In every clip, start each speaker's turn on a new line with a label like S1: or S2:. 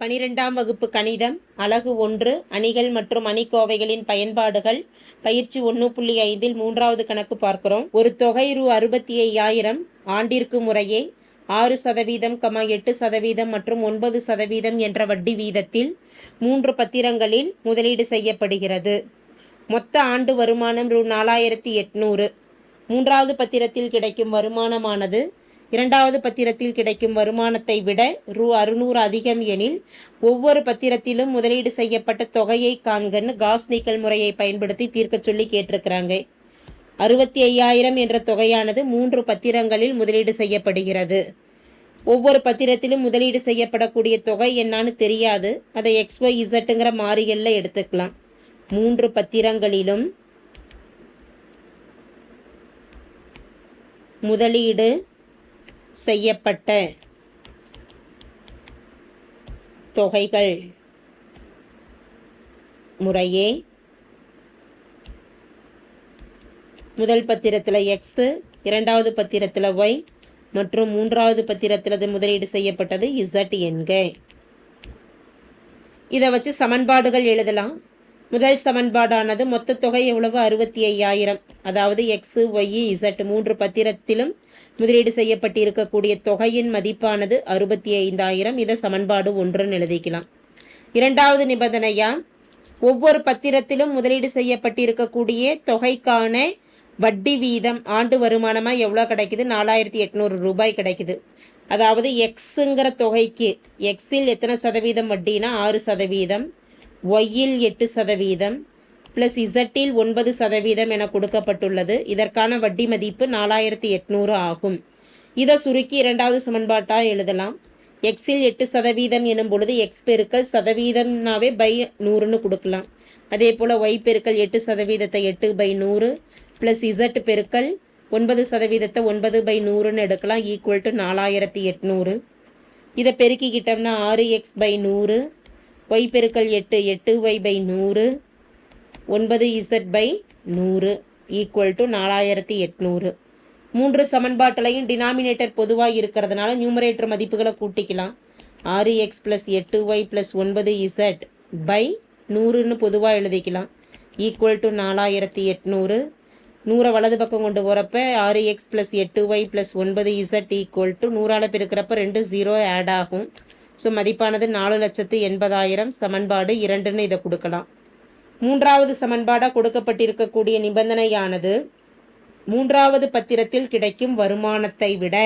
S1: பனிரெண்டாம் வகுப்பு கணிதம் அலகு ஒன்று அணிகள் மற்றும் அணிக்கோவைகளின் பயன்பாடுகள் பயிற்சி ஒன்று புள்ளி ஐந்தில் மூன்றாவது கணக்கு பார்க்கிறோம். ஒரு தொகை ரூ அறுபத்தி ஐயாயிரம் ஆண்டிற்கு முறையே ஆறு சதவீதம் கமா எட்டு சதவீதம் மற்றும் ஒன்பது சதவீதம் என்ற வட்டி வீதத்தில் மூன்று பத்திரங்களில் முதலீடு செய்யப்படுகிறது. மொத்த ஆண்டு வருமானம் ரூ நாலாயிரத்தி எட்நூறு. மூன்றாவது பத்திரத்தில் கிடைக்கும் வருமானமானது இரண்டாவது பத்திரத்தில் கிடைக்கும் வருமானத்தை விட ரூ அறுநூறு அதிகம் எனில் ஒவ்வொரு பத்திரத்திலும் முதலீடு செய்யப்பட்ட தொகையை காண்கன்னு காஸ் நீக்கல் முறையை பயன்படுத்தி தீர்க்க சொல்லி கேட்டிருக்கிறாங்க. அறுபத்தி ஐயாயிரம் என்ற தொகையானது மூன்று பத்திரங்களில் முதலீடு செய்யப்படுகிறது. ஒவ்வொரு பத்திரத்திலும் முதலீடு செய்யப்படக்கூடிய தொகை என்னான்னு தெரியாது. அதை எக்ஸ் ஒய் இசட்டுங்கிற மாறிகளில் எடுத்துக்கலாம். மூன்று பத்திரங்களிலும் முதலீடு செய்யப்பட்ட தொகைகள் முறையே. முதல் பத்திரத்தில் எக்ஸு இரண்டாவது பத்திரத்தில் ஒய் மற்றும் மூன்றாவது பத்திரத்தில் முதலீடு செய்யப்பட்டது இசட் என்க. இதை வச்சு சமன்பாடுகள் எழுதலாம். முதல் சமன்பாடானது மொத்த தொகை எவ்வளவு? அறுபத்தி ஐயாயிரம். அதாவது எக்ஸு ஒய் இசட் மூன்று பத்திரத்திலும் முதலீடு செய்யப்பட்டிருக்கக்கூடிய தொகையின் மதிப்பானது அறுபத்தி ஐந்தாயிரம். இதை சமன்பாடு ஒன்றுன்னு எழுதிக்கலாம். இரண்டாவது நிபந்தனையா? ஒவ்வொரு பத்திரத்திலும் முதலீடு செய்யப்பட்டிருக்கக்கூடிய தொகைக்கான வட்டி வீதம் ஆண்டு வருமானமாக எவ்வளோ கிடைக்குது? நாலாயிரத்தி எட்நூறு ரூபாய் கிடைக்குது. அதாவது எக்ஸுங்கிற தொகைக்கு எக்ஸில் எத்தனை சதவீதம் வட்டினா? ஆறு சதவீதம். ஒய்யில் எட்டு சதவீதம் ப்ளஸ் இசட்டில் ஒன்பது சதவீதம் என கொடுக்கப்பட்டுள்ளது. இதற்கான வட்டி மதிப்பு நாலாயிரத்தி எட்நூறு ஆகும். இதை சுருக்கி இரண்டாவது சமன்பாட்டாக எழுதலாம். எக்ஸில் எட்டு சதவீதம் எனும் பொழுது எக்ஸ் பெருக்கல் சதவீதம்னாவே பை நூறுன்னு கொடுக்கலாம். அதே போல் ஒய் பெருக்கல் எட்டு சதவீதத்தை எட்டு பை நூறு ப்ளஸ் இசட் பெருக்கல் ஒன்பது சதவீதத்தை ஒன்பது பை நூறுன்னு எடுக்கலாம். ஈக்குவல் டு நாலாயிரத்தி எட்நூறு. இதை பெருக்கிக்கிட்டோம்னா ஆறு எக்ஸ் பை நூறு ஒய் பெருக்கல் எட்டு எட்டு ஒய் பை நூறு ஒன்பது இசட் பை நூறு ஈக்குவல் டு நாலாயிரத்தி எட்நூறு. மூன்று சமன்பாட்டிலையும் டினாமினேட்டர் பொதுவாக இருக்கிறதுனால நியூமரேட்டர் மதிப்புகளை கூட்டிக்கலாம். ஆறு எக்ஸ் ப்ளஸ் எட்டு ஒய் ப்ளஸ் ஒன்பது இசட் பை நூறுன்னு பொதுவாக எழுதிக்கலாம். ஈக்குவல் டு நாலாயிரத்தி எட்நூறு. நூறை வலது பக்கம் கொண்டு போகிறப்ப ஆறு எக்ஸ் ப்ளஸ் எட்டு ஒய் ப்ளஸ் ஒன்பது இசட் ஈக்குவல் டு நூறால் பெருக்கிறப்ப ரெண்டு ஜீரோ ஆட் ஆகும். ஸோ மதிப்பானது நாலு லட்சத்து எண்பதாயிரம். சமன்பாடு இரண்டுன்னு இதை கொடுக்கலாம். மூன்றாவது சமன்பாடாக கொடுக்கப்பட்டிருக்கக்கூடிய நிபந்தனையானது மூன்றாவது பத்திரத்தில் கிடைக்கும் வருமானத்தை விட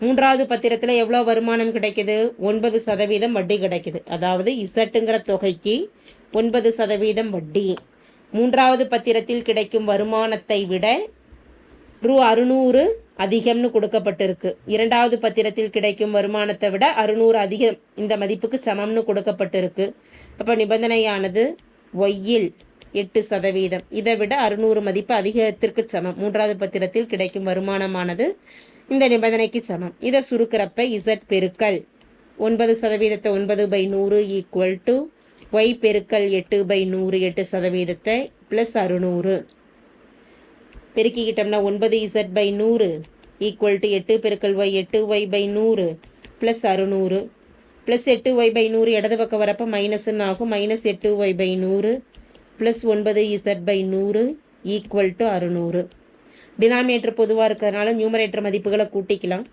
S1: மூன்றாவது பத்திரத்தில் எவ்வளோ வருமானம் கிடைக்குது? ஒன்பது சதவீதம் வட்டி கிடைக்குது. அதாவது இசட்டுங்கிற தொகைக்கு ஒன்பது சதவீதம் வட்டி. மூன்றாவது பத்திரத்தில் கிடைக்கும் வருமானத்தை விட ரூ அறுநூறு அதிகம்னு கொடுக்கப்பட்டிருக்கு. இரண்டாவது பத்திரத்தில் கிடைக்கும் வருமானத்தை விட அறுநூறு அதிகம் இந்த மதிப்புக்கு சமம்னு கொடுக்கப்பட்டிருக்கு. அப்போ நிபந்தனையானது ஒய்யில் எட்டு சதவீதம். இதை விட அறுநூறு மதிப்பு அதிகத்திற்கு சமம். மூன்றாவது பத்திரத்தில் கிடைக்கும் வருமானமானது இந்த நிபந்தனைக்கு சமம். இதை சுருக்கிறப்ப இசட் பெருக்கல் ஒன்பது சதவீதத்தை ஒன்பது பை நூறு ஈக்குவல் டு ஒய் பெருக்கல் எட்டு பை நூறு எட்டு சதவீதத்தை ப்ளஸ் அறுநூறு. பெருக்கிக்கிட்டோம்னா ஒன்பது இசட் பை நூறு ஈக்குவல் டு எட்டு பெருக்கல் ஒய் எட்டு ஒய் பை நூறு ப்ளஸ் அறுநூறு. ப்ளஸ் எட்டு ஒய் பை நூறு இடது பக்கம் வரப்போ மைனஸ்ன்னு ஆகும். மைனஸ் எட்டு ஒய் பை நூறு ப்ளஸ் ஒன்பது இசட் பை நூறு ஈக்குவல் டு அறுநூறு. டினாமினேட்டர் பொதுவாக இருக்கிறதுனால நியூமரேட்டர் மதிப்புகளை கூட்டிக்கலாம்.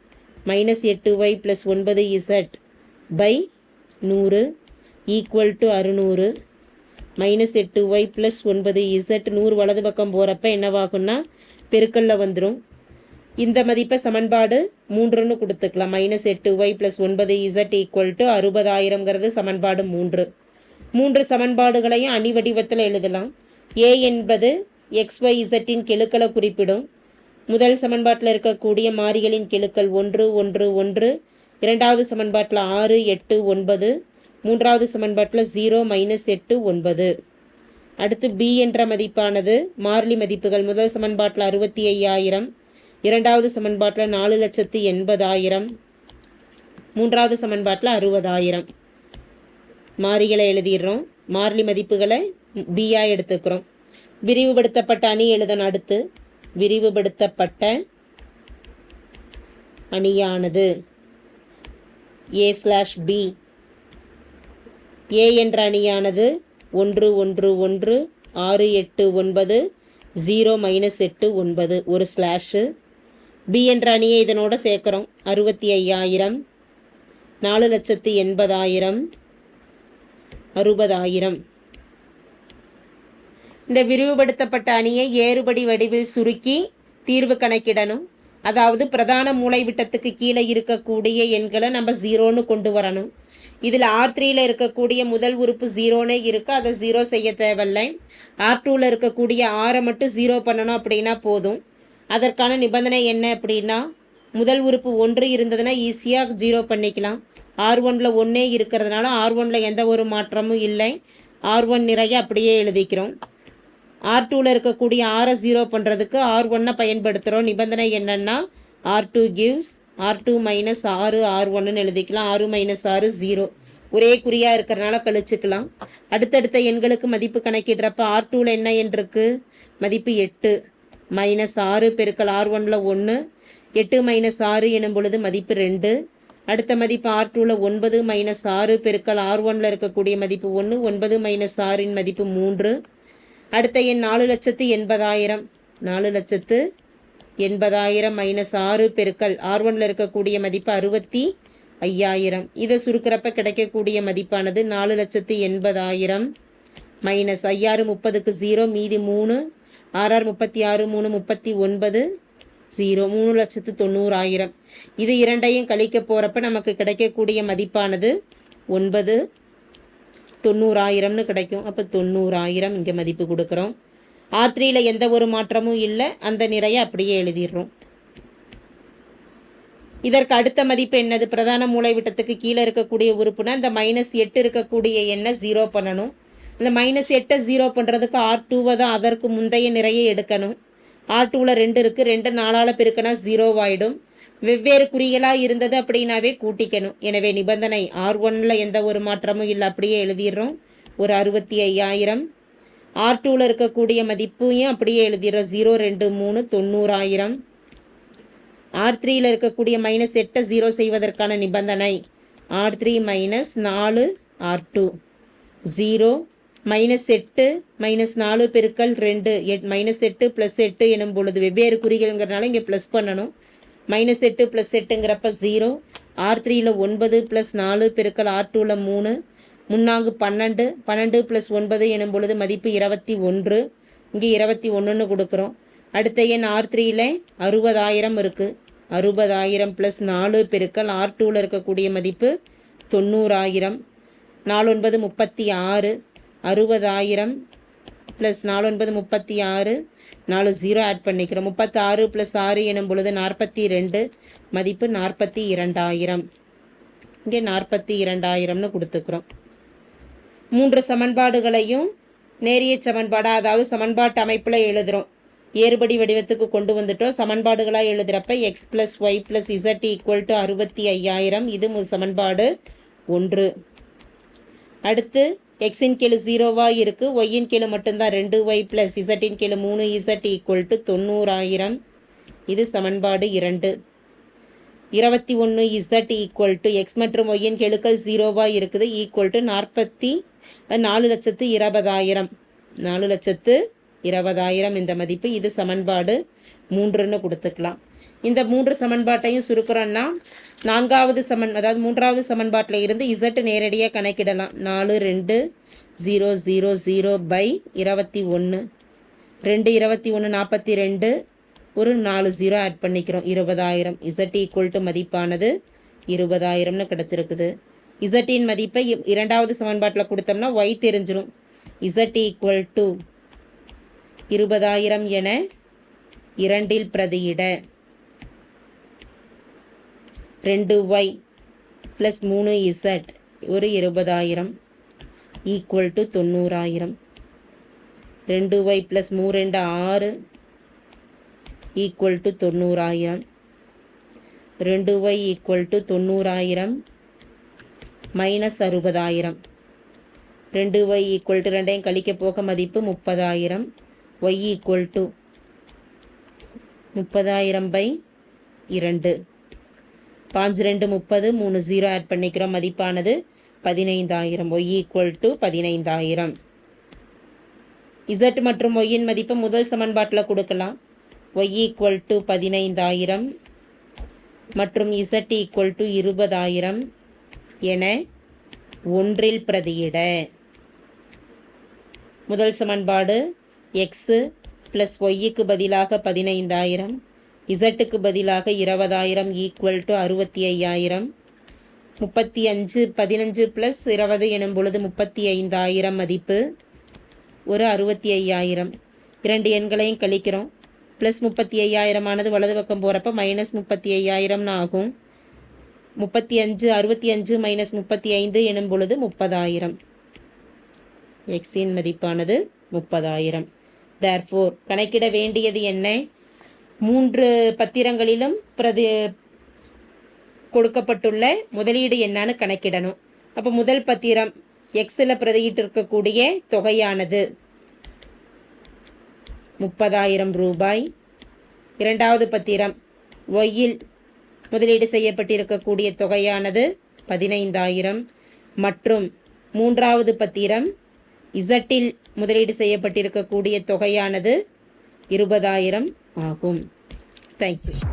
S1: மைனஸ் எட்டு ஒய் ப்ளஸ் ஒன்பது இசட் பை நூறு ஈக்குவல் டு அறுநூறு. மைனஸ் எட்டு ஒய் ப்ளஸ் ஒன்பது இசட் நூறு வலது பக்கம் போகிறப்ப என்னவாகும்னா பெருக்கல்ல வந்துடும் இந்த மதிப்பை சமன்பாடு மூன்றுன்னு கொடுத்துக்கலாம். மைனஸ் எட்டு ஒய் ப்ளஸ் ஒன்பது இசட் ஈக்குவல் டு அறுபதாயிரங்கிறது சமன்பாடு மூன்று. மூன்று சமன்பாடுகளையும் அணி வடிவத்தில் எழுதலாம். ஏ என்பது எக்ஸ் ஒய் இசட்டின் கெழுக்களை குறிப்பிடும். முதல் சமன்பாட்டில் இருக்கக்கூடிய மாறிகளின் கெழுக்கள் ஒன்று ஒன்று ஒன்று. இரண்டாவது சமன்பாட்டில் ஆறு எட்டு ஒன்பது. மூன்றாவது சமன்பாட்டில் ஜீரோ மைனஸ் எட்டு ஒன்பது. அடுத்து பி என்ற மதிப்பானது மாறிலி மதிப்புகள். முதல் சமன்பாட்டில் அறுபத்தி ஐயாயிரம் இரண்டாவது சமன்பாட்டில் நாலு லட்சத்து எண்பதாயிரம். மூன்றாவது சமன்பாட்டில் அறுபதாயிரம். மாறிகளை எழுதிடுறோம். மாறிலி மதிப்புகளை பியாக எடுத்துக்கிறோம். விரிவுபடுத்தப்பட்ட அணி எழுதணும் அடுத்து. விரிவுபடுத்தப்பட்ட அணியானது. ஏ ஸ்லாஷ் பி ஏ என்ற அணியானது ஒன்று ஒன்று ஒன்று ஆறு எட்டு ஒன்பது ஜீரோ மைனஸ் எட்டு ஒன்பது. ஒரு ஸ்லாஷு பி என்ற அணியை இதனோட சேர்க்குறோம். அறுபத்தி ஐயாயிரம் நாலு லட்சத்து எண்பதாயிரம் அறுபதாயிரம். இந்த விரிவுபடுத்தப்பட்ட அணியை ஏறுபடி வடிவில் சுருக்கி தீர்வு கணக்கிடணும். அதாவது பிரதான மூளைவிட்டத்துக்கு கீழே இருக்கக்கூடிய எண்களை நம்ம ஜீரோன்னு கொண்டு வரணும். இதில் ஆர் த்ரீயில் இருக்கக்கூடிய முதல் உறுப்பு ஜீரோனே இருக்குது அதை ஜீரோ செய்ய தேவையில்லை. ஆர் டூவில் இருக்கக்கூடிய ஆரை மட்டும் ஜீரோ பண்ணணும் அப்படின்னா போதும். அதற்கான நிபந்தனை என்ன அப்படின்னா முதல் உறுப்பு ஒன்று இருந்ததுன்னா ஈஸியாக ஜீரோ பண்ணிக்கலாம். ஆர் ஒனில் ஒன்றே இருக்கிறதுனால ஆர் ஒனில் எந்த ஒரு மாற்றமும் இல்லை. ஆர் ஒன் நிறைய அப்படியே எழுதிக்கிறோம். ஆர் டூவில் இருக்கக்கூடிய ஆரை ஜீரோ பண்ணுறதுக்கு ஆர் ஒன்னை பயன்படுத்துகிறோம் நிபந்தனை என்னென்னா R two gives R two minus ஆறு ஆர் ஒன்றுன்னு எழுதிக்கலாம். ஆறு மைனஸ் ஆறு ஜீரோ ஒரே குறியாக இருக்கிறனால கழிச்சுக்கலாம். அடுத்தடுத்த எண்களுக்கு மதிப்பு கணக்கிடுறப்ப ஆர் டூவில் என்ன எண் மதிப்பு எட்டு. மைனஸ் ஆறு பெருக்கல் ஆர் ஒனில் ஒன்று எட்டு மைனஸ் ஆறு எனும் பொழுது மதிப்பு ரெண்டு. அடுத்த மதிப்பு ஆர் டூவில் ஒன்பது மைனஸ் ஆறு பெருக்கல் ஆர் ஒனில் இருக்கக்கூடிய மதிப்பு ஒன்று ஒன்பது மைனஸ் ஆறின் மதிப்பு மூன்று. அடுத்த எண் நாலு லட்சத்து எண்பதாயிரம். நாலு லட்சத்து எண்பதாயிரம் மைனஸ் ஆறு பெருக்கல் ஆர் ஒனில் இருக்கக்கூடிய மதிப்பு அறுபத்தி ஐயாயிரம். இதை சுருக்கிறப்ப கிடைக்கக்கூடிய மதிப்பானது நாலு லட்சத்து எண்பதாயிரம் மைனஸ் ஐயாறு முப்பதுக்கு ஜீரோ மீதி மூணு ஆறாறு முப்பத்தி ஆறு மூணு முப்பத்தி ஒன்பது ஜீரோ மூணு லட்சத்து தொண்ணூறாயிரம். இது இரண்டையும் கழிக்க போகிறப்ப நமக்கு கிடைக்கக்கூடிய மதிப்பானது ஒன்பது தொண்ணூறாயிரம்னு கிடைக்கும். அப்போ தொண்ணூறாயிரம் இங்கே மதிப்பு கொடுக்குறோம். ஆர் த்ரீயில் எந்த ஒரு மாற்றமும் இல்லை. அந்த நிறைய அப்படியே எழுதிடுறோம். இதற்கு அடுத்த மதிப்பு என்னது? பிரதான மூளைவிட்டத்துக்கு கீழே இருக்கக்கூடிய உறுப்புனா இந்த மைனஸ் எட்டு இருக்கக்கூடிய எண்ணை ஜீரோ பண்ணணும். இந்த மைனஸ் எட்டை ஜீரோ பண்ணுறதுக்கு ஆர் டூவை தான் அதற்கு முந்தைய நிறைய எடுக்கணும். ஆர் டூவில் ரெண்டு இருக்குது ரெண்டு நாலால் பெருக்கனா ஜீரோவாயிடும் வெவ்வேறு குறிகளாக இருந்தது அப்படின்னாவே கூட்டிக்கணும். எனவே நிபந்தனை ஆர் ஒன்னில் எந்த ஒரு மாற்றமும் இல்லை. அப்படியே எழுதிடுறோம். ஒரு அறுபத்தி ஐயாயிரம். ஆர் டூவில் இருக்கக்கூடிய மதிப்பையும் அப்படியே எழுதிடுறோம் ஜீரோ ரெண்டு மூணு தொண்ணூறாயிரம். ஆர் த்ரீயில் இருக்கக்கூடிய மைனஸ் எட்டை ஜீரோ செய்வதற்கான நிபந்தனை. ஆர் த்ரீ மைனஸ் நாலு ஆர் டூ ஜீரோ மைனஸ் எட்டு மைனஸ் நாலு பெருக்கல் ரெண்டு. எட் மைனஸ் எட்டு ப்ளஸ் எட்டு எனும் பொழுது வெவ்வேறு குறிகள்ங்கிறனால இங்கே ப்ளஸ் பண்ணணும். மைனஸ் எட்டு ப்ளஸ் எட்டுங்கிறப்ப ஜீரோ ஆர் த்ரீயில் ஒன்பது ப்ளஸ் நாலு பெருக்கல் ஆர் டூவில் மூணு. முன்னாங்கு பன்னெண்டு பன்னெண்டு ப்ளஸ் ஒன்பது எனும் பொழுது மதிப்பு இருபத்தி ஒன்று. இங்கே இருபத்தி ஒன்றுன்னு கொடுக்குறோம். அடுத்த எண் ஆர் த்ரீயில் அறுபதாயிரம் இருக்குது அறுபதாயிரம் ப்ளஸ் நாலு பெருக்கல் ஆர் டூவில் இருக்கக்கூடிய மதிப்பு தொண்ணூறாயிரம். நாலொன்பது முப்பத்தி ஆறு. அறுபதாயிரம் ப்ளஸ் நாலொன்பது முப்பத்தி ஆறு. நாலு ஜீரோ ஆட் பண்ணிக்கிறோம். முப்பத்தாறு ப்ளஸ் ஆறு எனும் பொழுது நாற்பத்தி ரெண்டு. மதிப்பு நாற்பத்தி இரண்டாயிரம். இங்கே நாற்பத்தி இரண்டாயிரம்னு கொடுத்துக்கிறோம். மூன்று சமன்பாடுகளையும் நேரிய சமன்பாடாக அதாவது சமன்பாட்டு அமைப்பில் எழுதுகிறோம் ஏறுபடி வடிவத்துக்கு கொண்டு வந்துட்டோம். சமன்பாடுகளாக எழுதுகிறப்ப x plus y plus z equal to அறுபத்தி ஐயாயிரம். இது மு- சமன்பாடு ஒன்று. அடுத்து எக்ஸின் கீழ் ஜீரோவாக இருக்குது ஒய்யின் கீழ் மட்டும்தான் ரெண்டு ஒய் ப்ளஸ் இசட்டின் கீழ் மூணு இசட் ஈக்குவல் டு தொண்ணூறாயிரம். இது சமன்பாடு இரண்டு. இருபத்தி ஒன்று இசட் ஈக்குவல் டு எக்ஸ் மற்றும் ஒய்யின் கெழுக்கள் ஜீரோவாக இருக்குது. ஈக்குவல் டு நாற்பத்தி நாலு லட்சத்து இருபதாயிரம். நாலு லட்சத்து இருபதாயிரம் இந்த மதிப்பு. இது சமன்பாடு மூன்றுன்னு கொடுத்துக்கலாம். இந்த மூன்று சமன்பாட்டையும் சுருக்கிறோன்னா நான்காவது சமன் அதாவது மூன்றாவது சமன்பாட்டில் இருந்து இசட் நேரடியாக கணக்கிடலாம். நாலு ரெண்டு ஜீரோ ஜீரோ ஜீரோ பை இருபத்தி ஒன்று ரெண்டு இருபத்தி ஒன்று நாற்பத்தி ரெண்டு. ஒரு நாலு ஜீரோ ஆட் பண்ணிக்கிறோம். இருபதாயிரம். இசட் ஈக்குவல் டு மதிப்பானது இருபதாயிரம்னு கிடச்சிருக்குது. இசட்டின் மதிப்பை இரண்டாவது சமன்பாட்டில் கொடுத்தோம்னா ஒய் தெரிஞ்சிடும் இசட் ஈக்குவல் டு இருபதாயிரம் என இரண்டில் பிரதியிட. ரெண்டு ஒய் ப்ளஸ் மூணு இசட் ஒரு இருபதாயிரம் ஈக்குவல் டு தொண்ணூறாயிரம். ரெண்டு ஒய் ப்ளஸ் மூ ரெண்டு ஆறு ஈக்குவல் டு தொண்ணூறாயிரம். ரெண்டு ஒய் ஈக்குவல் டு தொண்ணூறாயிரம் மைனஸ் அறுபதாயிரம். ரெண்டு ஒய் ஈக்குவல் டு ரெண்டையும் கழிக்க போக மதிப்பு முப்பதாயிரம். ஒய் ஈக்குவல் டு முப்பதாயிரம் பை இரண்டு. பாஞ்சு ரெண்டு முப்பது மூணு ஜீரோ ஆட் பண்ணிக்கிறோம். மதிப்பானது பதினைந்தாயிரம். ஒய் ஈக்குவல் டு பதினைந்தாயிரம். இசட் மற்றும் ஒய்யின் மதிப்பு முதல் சமன்பாட்டில் கொடுக்கலாம். ஒய் ஈக்குவல் டு பதினைந்தாயிரம். மற்றும் இசட் ஈக்குவல் டு இருபதாயிரம். என ஒன்றில் பிரதியிட. முதல் சமன்பாடு எக்ஸு ப்ளஸ் ஒய்யுக்கு பதிலாக பதினைந்தாயிரம் இசட்டுக்கு பதிலாக இருபதாயிரம் ஈக்குவல் டு அறுபத்தி ஐயாயிரம் முப்பத்தி அஞ்சு பதினஞ்சு ப்ளஸ் இருபது எனும் பொழுது முப்பத்தி ஐந்தாயிரம் மதிப்பு ஒரு அறுபத்தி ஐயாயிரம் இரண்டு எண்களையும் கழிக்கிறோம். ப்ளஸ் முப்பத்தி ஐயாயிரமானது வலது பக்கம் போகிறப்ப மைனஸ் முப்பத்தி ஐயாயிரம்னு ஆகும். முப்பத்தி அஞ்சு அறுபத்தி அஞ்சு மைனஸ் முப்பத்தி ஐந்து எனும் பொழுது முப்பதாயிரம். எக்ஸின் மதிப்பானது முப்பதாயிரம். தேர்ஃபோர் கணக்கிட வேண்டியது என்ன? மூன்று பத்திரங்களிலும் பிரதி கொடுக்கப்பட்டுள்ள முதலீடு என்னன்னு கணக்கிடணும். அப்போ முதல் பத்திரம் எக்ஸில் பிரதியிட்டிருக்கக்கூடிய தொகையானது. முப்பதாயிரம் ரூபாய். இரண்டாவது பத்திரம் ஒய்யில் முதலீடு செய்யப்பட்டிருக்கக்கூடிய தொகையானது பதினைந்தாயிரம். மற்றும் மூன்றாவது பத்திரம் இசட்டில் முதலீடு செய்யப்பட்டிருக்கக்கூடிய தொகையானது இருபதாயிரம் ஆகும். தேங்க்யூ